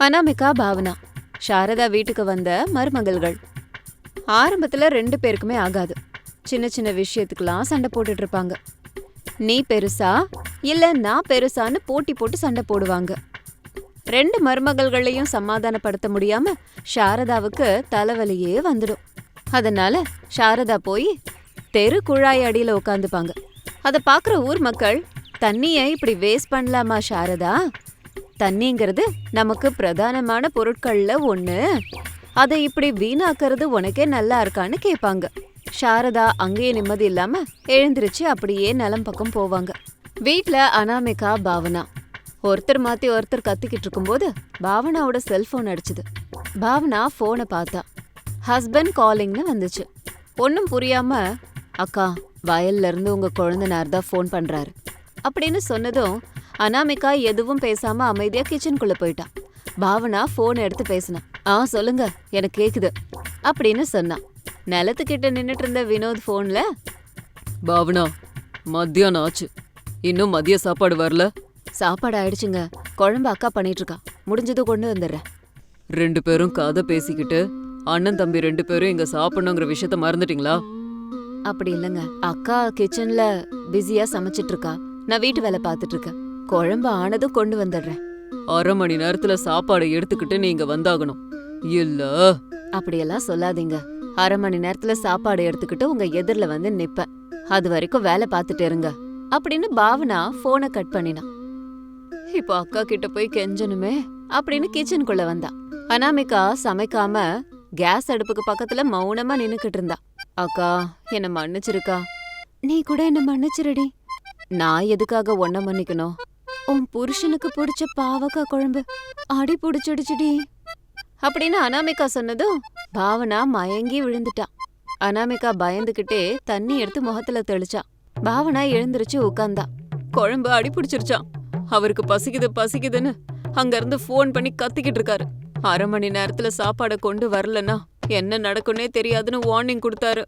அனாமிகா பாவனா சாரதா வீட்டுக்கு வந்த மருமகள்கள். ஆரம்பத்தில் ரெண்டு பேருக்குமே ஆகாது. சின்ன சின்ன விஷயத்துக்கெல்லாம் சண்டை போட்டுட்டு இருப்பாங்க. நீ பெருசா இல்லை நான் பெருசான்னு போட்டி போட்டு சண்டை போடுவாங்க. ரெண்டு மருமகள்களையும் சமாதானப்படுத்த முடியாம சாரதாவுக்கு தலைவலியே வந்துடும். அதனால சாரதா போய் தெரு குழாய் அடியில் உட்காந்துப்பாங்க. அதை பார்க்குற ஊர் மக்கள் தண்ணியை இப்படி வேஸ்ட் பண்ணலாமா சாரதா? தண்ணிங்கிறது நமக்கு பிரதானமான பொருட்கள்ல ஒண்ணு. அதை இப்படி வீணாக்குறது உனக்கே நல்லா இருக்கான்னு கேட்பாங்க சாரதா அங்கேயே நிம்மதி இல்லாம எழுந்திருச்சு அப்படியே நலம் பக்கம் போவாங்க. வீட்ல அனாமிகா பாவனா. ஒருத்தர் மாத்தி ஒருத்தர் கத்திக்கிட்டு இருக்கும்போது பாவனாவோட செல்போன் அடிச்சுது. பாவனா போனை பார்த்தா. ஹஸ்பண்ட் காலிங்னு வந்துச்சு. ஒன்றும் புரியாம அக்கா வயல்ல இருந்து உங்க குழந்தைனார் தான் ஃபோன் பண்றாரு. அப்படின்னு சொன்னதும் அனாமிகா எதுவும் பேசாம அமைதியா கிச்சனுக்குள்ள போயிட்டான். பாவனா ஃபோன் எடுத்து பேசினா ஆ சொல்லுங்க. எனக்கு கேக்குது. அப்படின்னு சொன்னான். நிலத்துக்கிட்ட நின்னுட்டு இருந்த வினோத் ஃபோன்ல பாவனா மத்தியானம் ஆச்சு. இன்னும் மதிய சாப்பாடு வரல? சாப்பாடு ஆயிடுச்சுங்க. குழம்பு அக்கா பண்ணிட்டு இருக்கா முடிஞ்சதும் கொண்டு வந்துடுறேன். ரெண்டு பேரும் கதை பேசிக்கிட்டு அண்ணன் தம்பி ரெண்டு பேரும் இங்க சாப்பிடணுங்கிற விஷயத்த மறந்துட்டீங்களா? அப்படி இல்லைங்க. அக்கா கிச்சன்ல பிஸியா சமைச்சிட்டு இருக்கா நான் வீட்டு வேலை பார்த்துட்டு இருக்கேன் குழம்பு ஆனதும் கொண்டு வந்துடுறேன். அரை மணி நேரத்துல சாப்பாடை எடுத்துக்கிட்டு நீங்க வந்தாகணும். இல்ல. அப்படியெல்லாம் சொல்லாதீங்க. அரை மணி நேரத்துல சாப்பாடு எடுத்துக்கிட்டு உங்க எதிர்ல வந்து நிப்பேன். அது வரைக்கும் வேலை பார்த்துட்டு இருங்க. அப்படின்னு பாவனா போனை கட் பண்ணினா. இப்போ அக்கா கிட்ட போய் கெஞ்சணுமே. அப்படின்னு கிச்சனுக்குள்ள வந்தா. அனாமிகா சமைக்காம கேஸ் அடுப்புக்கு பக்கத்துல மௌனமா நின்னுக்கிட்டு இருந்தா. அக்கா என்ன மன்னிச்சிருக்கா? நீ கூட என்ன மன்னிச்சிருடி. நான் எதுக்காக ஒன்ன மன்னிக்கணும்? உன் புருஷனுக்கு பிடிச்ச பாவக்கா குழம்பு. அடி பிடிச்சிடுச்சுடி. அப்படின்னு அனாமிகா சொன்னதும் பாவனா மயங்கி விழுந்துட்டான் அனாமிகா பயந்துகிட்டே தண்ணி எடுத்து முகத்துல தெளிச்சான் பாவனா எழுந்திருச்சு உட்கார்ந்தா குழம்பு அடி பிடிச்சிருச்சான் அவருக்கு பசிக்குது பசிக்குதுன்னு அங்க இருந்து ஃபோன் பண்ணி கத்திக்கிட்டு இருக்காரு. அரை மணி நேரத்துல சாப்பாடை கொண்டு வரலன்னா என்ன நடக்கும்னே தெரியாதுன்னு வார்னிங் கொடுத்தாரு.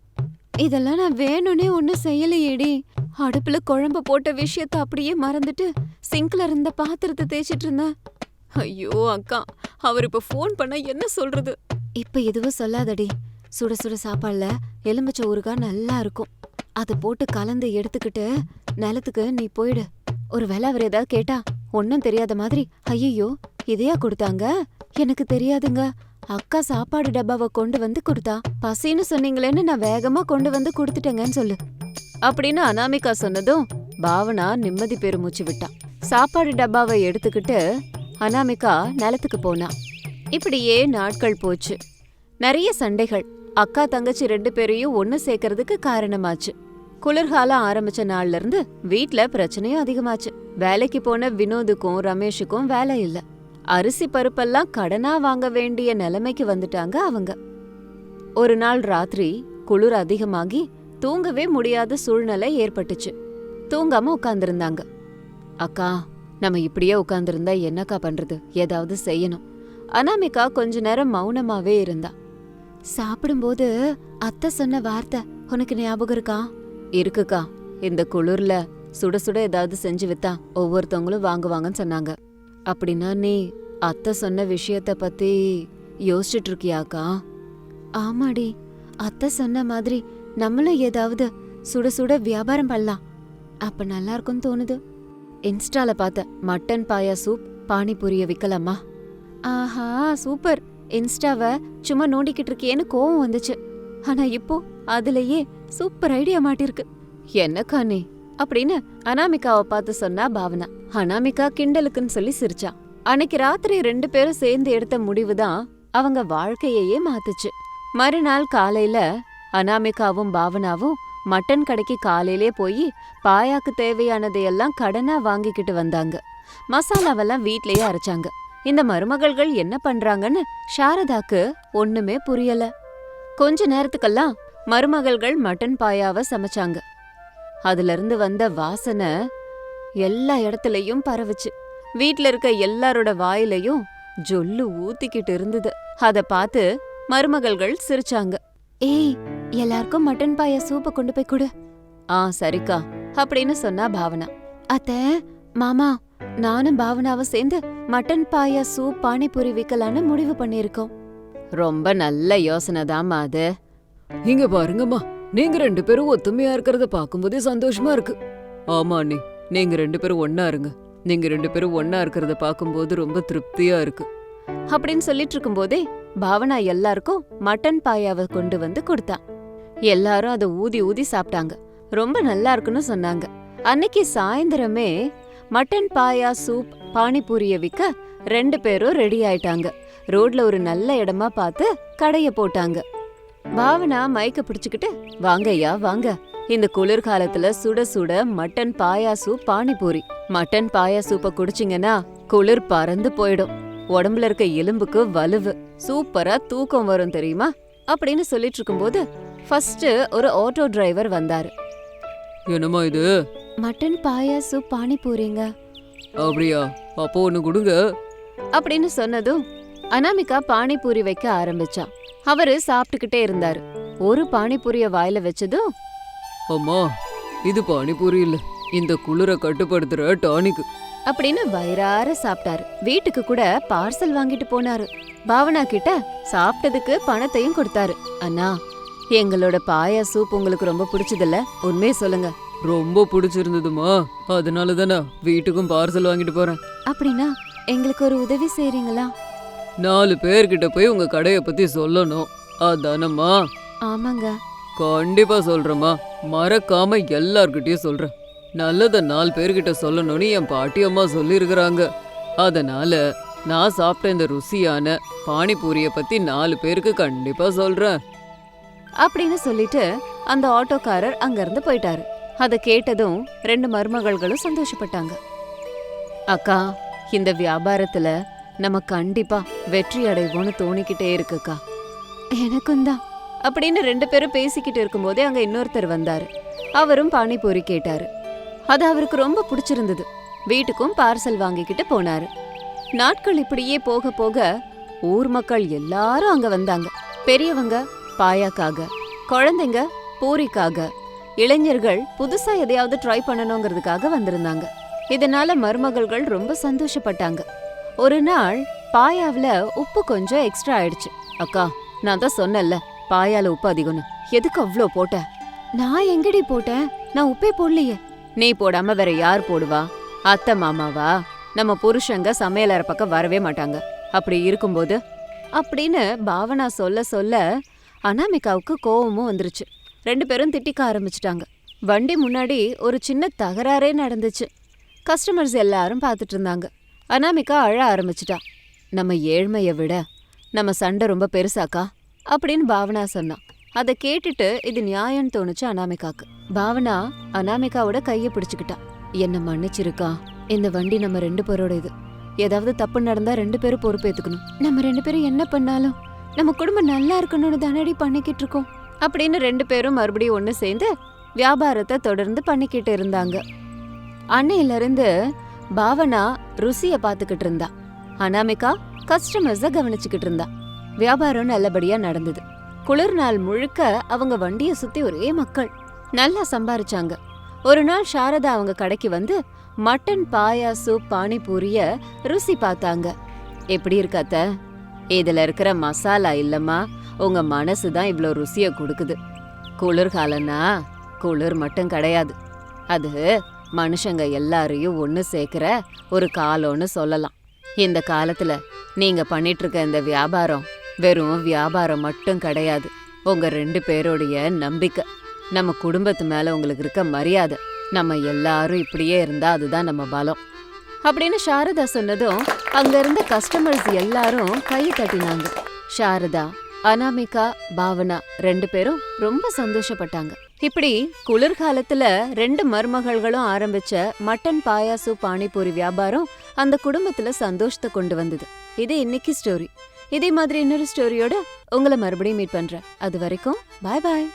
இதெல்லாம் நான் வேணும்னே ஒன்னும் செய்யலையேடி. அடுப்புல குழம்பு போட்ட விஷயத்த அப்படியே மறந்துட்டு சிங்க்ல இருந்த பாத்திரத்தை தேய்ச்சிட்டு இருந்தேன் ஐயோ அக்கா அவர் இப்ப ஃபோன் பண்ணா என்ன சொல்றது? இப்ப எதுவும் சொல்லாதடி. சுட சுட சாப்பாடுல எலுமிச்சை ஊறுகாய் நல்லா இருக்கும். அதை போட்டு கலந்து எடுத்துக்கிட்டு நிலத்துக்கு நீ போயிடு. ஒரு வேலை அவர் ஏதாவது கேட்டா ஒன்னும் தெரியாத மாதிரி ஐயோ இதையா கொடுத்தாங்க? எனக்கு தெரியாதுங்க. அக்கா சாப்பாடு டப்பாவை கொண்டு வந்து கொடுத்தா பசின்னு சொன்னீங்களேன்னு நான் வேகமா கொண்டு வந்து கொடுத்துட்டேங்கன்னு சொல்லு. அப்படின்னு அனாமிகா சொன்னதும் பாவனா நிம்மதி பெருமூச்சு விட்டான் சாப்பாடு டப்பாவை எடுத்துக்கிட்டு அனாமிகா நிலத்துக்கு போனா. இப்படியே நாட்கள் போச்சு. நிறைய சண்டைகள். அக்கா தங்கச்சி ரெண்டு பேரையும் ஒன்னு சேர்க்கறதுக்கு காரணமாச்சு. குளிர்காலம் ஆரம்பிச்ச நாள்ல இருந்து வீட்ல பிரச்சனையும் அதிகமாச்சு. வேலைக்கு போன வினோதுக்கும் ரமேஷுக்கும் வேலை இல்ல. அரிசி பருப்பெல்லாம் கடனா வாங்க வேண்டிய நிலைமைக்கு வந்துட்டாங்க அவங்க. ஒரு நாள் ராத்திரி குளிர் அதிகமாகி தூங்கவே முடியாத சூழ்நிலை ஏற்பட்டுச்சு. தூங்காம உட்காந்துருந்தாங்க அக்கா நம்ம இப்படியே உட்காந்துருந்தா என்னக்கா பண்றது? ஏதாவது செய்யணும். அனாமிகா கொஞ்ச நேரம் மௌனமாவே இருந்தா. சாப்பிடும்போது அத்தை சொன்ன வார்த்தை உனக்கு ஞாபகம் இருக்கா? இருக்குக்கா. இந்த குளிர்ல சுட சுட ஏதாவது செஞ்சு வித்தா ஒவ்வொருத்தவங்களும் வாங்குவாங்கன்னு சொன்னாங்க. அப்படின்னா நீ அத்தை சொன்ன விஷயத்த பத்தி யோசிச்சுட்டு இருக்கியாக்கா? ஆமாடி. அத்தை சொன்ன மாதிரி நம்மளும் ஏதாவது சுட சுட வியாபாரம் பண்ணலாம். அப்ப நல்லா இருக்கும்னு தோணுது. இன்ஸ்டால பார்த்த மட்டன் பாயா சூப் பானிபூரிய விக்கலாமா? ஆஹா சூப்பர். இன்ஸ்டாவ சும்மா நோண்டிக்கிட்டு இருக்கேன்னு கோவம் வந்துச்சு. ஆனா இப்போ அதுலயே சூப்பர் ஐடியா மாட்டிருக்கு. என்னக்கா நீ அப்படின்னு அனாமிகாவை பார்த்து சொன்னா பாவனா. அனாமிகா கிண்டலுக்குன்னு சொல்லி சிரிச்சா. அன்னைக்கு ராத்திரி ரெண்டு பேரும் சேர்ந்து எடுத்த முடிவு தான் அவங்க வாழ்க்கையையே மாத்துச்சு. மறுநாள் காலையில அனாமிகாவும் பாவனாவும் மட்டன் கடைக்கு காலையிலே போய் பாயாக்கு தேவையானதையெல்லாம் கடனா வாங்கிக்கிட்டு வந்தாங்க. மசாலாவெல்லாம் வீட்லயே அரைச்சாங்க. இந்த மருமகள்கள் என்ன பண்றாங்கன்னு சாரதாக்கு ஒண்ணுமே புரியல. கொஞ்ச நேரத்துக்கெல்லாம் மருமகள்கள் மட்டன் பாயாவை சமைச்சாங்க. அதுல இருந்து வந்த வாசனை எல்லா இடத்துலயும் பரவுச்சு. வீட்ல இருக்க எல்லாரோட வாயிலையும் ஜொல்லு ஊத்திக்கிட்டு இருந்தது. அத பார்த்து மருமகள்கள் சிரிச்சாங்க. ஏய் எல்லாருக்கும் மட்டன் பாயா சூப்ப கொண்டு போய் கொடு. ஆ சரிக்கா. அப்படின்னு சொன்னா பாவனா. அத்த மாமா நானும் பாவனாவும் சேர்ந்து மட்டன் பாயா சூப் பானிபூரி விக்கலான்னு முடிவு பண்ணிருக்கோம் ரொம்ப நல்ல யோசனை தாம்மா அது. இங்க பாருங்கம்மா. நீங்க ரெண்டு பேரும் ஒத்துமையா இருக்கிறத பாக்கும்போதே சந்தோஷமா இருக்கு. ஆமா அண்ணி. நீங்க ரெண்டு பேரும் ஒன்னா இருங்க. நீங்க ரெண்டு பேரும் ஒன்னா இருக்கிறத பாக்கும்போது ரொம்ப திருப்தியா இருக்கு. அப்படின்னு சொல்லிட்டு இருக்கும்போதே பாவனா எல்லாருக்கும் மட்டன் பாயாவை கொண்டு வந்து கொடுத்தா. எல்லாரும் அதை ஊதி ஊதி சாப்பிட்டாங்க. ரொம்ப நல்லா இருக்குன்னு சொன்னாங்க. அன்னைக்கு சாயந்தரமே மட்டன் பாயா சூப் பானிபூரிய விக்க ரெண்டு பேரும் ரெடி ஆயிட்டாங்க. ரோட்ல ஒரு நல்ல இடமா பார்த்து கடைய போட்டாங்க. பாவனா மயக்க பிடிச்சுக்கிட்டு வாங்க ஐயா வாங்க. இந்த குளிர்காலத்துல சுட சுட mutton paya soup panipuri. Mutton paya சூப்பை குடிச்சிங்கன்னா குளிர் பறந்து போயிடும். உடம்புல இருக்க எலும்புக்கு வலுவு. சூப்பரா தூக்கம் வரும் தெரியுமா? அப்படின்னு சொல்லிட்டு இருக்கும்போது ஃபர்ஸ்ட் ஒரு ஆட்டோ டிரைவர் வந்தாரு. என்னம்மா இது? மட்டன் பாயா சூப் பானிபூரிங்க. அப்படியா? அப்போ ஒண்ணு கொடுங்க. அப்படின்னு சொன்னதும் அனாமிகா பானிபூரி வைக்க ஆரம்பிச்சா. அவரு சாப்பிட்டுக்கிட்டே இருந்தாரு. ஒரு பானிபூரிய வாயில வச்சதும் அம்மா இது பானிபூரி இல்ல. இந்த குளிர கட்டுப்படுத்துற டானிக். அப்படின்னு வயிறார சாப்பிட்டாரு. வீட்டுக்கு கூட பார்சல் வாங்கிட்டு போனாரு. பாவனா கிட்ட சாப்பிட்டதுக்கு பணத்தையும் கொடுத்தாரு. அண்ணா எங்களோட பாயா சூப் உங்களுக்கு ரொம்ப பிடிச்சதில்ல? உண்மையை சொல்லுங்க. ரொம்ப பிடிச்சிருந்ததுமா. அதனால தானே வீட்டுக்கும் பார்சல் வாங்கிட்டு போறேன். அப்படின்னா எங்களுக்கு ஒரு உதவி செய்றீங்களா? நாலு பேர்கிட்ட போய் உங்க கடைய பத்தி சொல்லணும். அதானம்மா? ஆமாங்க. கண்டிப்பா சொல்றேம்மா. மறக்காம எல்லார்கிட்டயும் சொல்றேன். நல்லத நாலு பேர்கிட்ட சொல்லணும்னு என் பாட்டி அம்மா சொல்லியிருக்கிறாங்க. அதனால நான் சாப்பிட்ட இந்த ருசியான பானிபூரிய பத்தி நாலு பேருக்கு கண்டிப்பா சொல்றேன். அப்படின்னு சொல்லிட்டு அந்த ஆட்டோக்காரர் அங்கிருந்து போயிட்டாரு. அதை கேட்டதும் ரெண்டு மருமகள்களும் சந்தோஷப்பட்டாங்க. அக்கா இந்த வியாபாரத்துல நம்ம கண்டிப்பா வெற்றி அடைவோம்னு தோணிக்கிட்டே இருக்குக்கா. எனக்கும் தான் அப்படின்னு ரெண்டு பேரும் பேசிக்கிட்டு இருக்கும்போதே அங்க இன்னொருத்தர் வந்தாரு. அவரும் பானிபூரி கேட்டாரு. அது அவருக்கு ரொம்ப பிடிச்சிருந்தது. வீட்டுக்கும் பார்சல் வாங்கிக்கிட்டு போனாரு. நாட்கள் இப்படியே போக போக ஊர் மக்கள் எல்லாரும் அங்க வந்தாங்க. பெரியவங்க பாயாக்காக குழந்தைங்க பூரிக்காக இளைஞர்கள் புதுசா எதையாவது ட்ரை பண்ணணுங்கிறதுக்காக வந்திருந்தாங்க. இதனால மருமகள்கள் ரொம்ப சந்தோஷப்பட்டாங்க. ஒரு நாள் பாயாவுல உப்பு கொஞ்சம் எக்ஸ்ட்ரா ஆயிடுச்சு. அக்கா நான் தான் சொன்னேன்ல பாயால உப்பு அதிகம்னு. எதுக்கு அவ்ளோ போட்ட? நான் எங்கடி போட்டேன்? நான் உப்பே போடலையே. நீ போடாம வேற யார் போடுவா? அத்தை மாமாவா? நம்ம புருஷங்க சமையலற பக்கம் வரவே மாட்டாங்க. அப்படி இருக்கும்போது? அப்படின்னு பாவனா சொல்ல சொல்ல அனாமிகாவுக்கு கோவமும் வந்துருச்சு. ரெண்டு பேரும் திட்டிக்க ஆரம்பிச்சிட்டாங்க. வண்டி முன்னாடி ஒரு சின்ன தகராறே நடந்துச்சு. கஸ்டமர்ஸ் எல்லாரும் பார்த்துட்டு இருந்தாங்க. அனாமிகா அழ ஆரம்பிச்சிட்டா. நம்ம ஏழ்மையை விட நம்ம சண்டை ரொம்ப பெருசாக்கா? அப்படின்னு பாவனா சொன்னான் அதை கேட்டுட்டு இது நியாயம்னு தோணுச்சு அனாமிகாக்கு. பாவனா அனாமிகாவோட கையை பிடிச்சுக்கிட்டா. என்ன மன்னிச்சிருக்கா? இந்த வண்டி நம்ம ரெண்டு பேரோட இது. ஏதாவது தப்பு நடந்தா ரெண்டு பேரும் பொறுப்பேத்துக்கணும். நம்ம ரெண்டு பேரும் என்ன பண்ணாலும் நம்ம குடும்பம் நல்லா இருக்கணும்னு தானடி பண்ணிக்கிட்டு இருக்கோம். அப்படின்னு ரெண்டு பேரும் மறுபடியும் ஒன்று சேர்ந்து வியாபாரத்தை தொடர்ந்து பண்ணிக்கிட்டு இருந்தாங்க. அன்னையிலிருந்து பாவனா ருசியை பார்த்துக்கிட்டு இருந்தா. அனாமிகா கஸ்டமர்ஸை கவனிச்சுக்கிட்டு இருந்தா. வியாபாரம் நல்லபடியாக நடந்தது. குளிர் நாள் முழுக்க அவங்க வண்டியை சுற்றி ஒரே மக்கள். நல்லா சம்பாரிச்சாங்க. ஒரு நாள் சாரதா அவங்க கடைக்கு வந்து மட்டன் பாயா சூப் பானிபூரிய ருசி பார்த்தாங்க. எப்படி இருக்காத்த இதுல இருக்கிற மசாலா இல்லம்மா. உங்க மனசு தான் இவ்ளோ ருசிய கொடுக்குது. குளிர்காலம்னா குளிர் மட்டும் கிடையாது. அது மனுஷங்க எல்லாரையும் ஒன்று சேர்க்கிற ஒரு காலம்னு சொல்லலாம். இந்த காலத்துல நீங்க பண்ணிட்டு இருக்க இந்த வியாபாரம் வெறும் வியாபாரம் மட்டும் கிடையாது. உங்க ரெண்டு பேருடைய நம்பிக்கை. நம்ம குடும்பத்து மேல உங்களுக்கு இருக்க மரியாதை. நம்ம எல்லாரும் இப்படியே இருந்தா அதுதான் நம்ம பலம். அப்படின்னு சாரதா சொன்னதும் அங்க இருந்த கஸ்டமர்ஸ் எல்லாரும் கை தட்டினாங்க. சாரதா அனாமிகா பாவனா ரெண்டு பேரும் ரொம்ப சந்தோஷப்பட்டாங்க. இப்படி குளிர்காலத்துல ரெண்டு மருமகள்களும் ஆரம்பிச்ச மட்டன் பாயாசு பானிபூரி வியாபாரம் அந்த குடும்பத்துல சந்தோஷத்தை கொண்டு வந்தது. இது இன்னைக்கு ஸ்டோரி இதே மாதிரி இன்னொரு ஸ்டோரியோட உங்களை மறுபடியும் மீட் பண்றேன். அது வரைக்கும் பாய் பாய்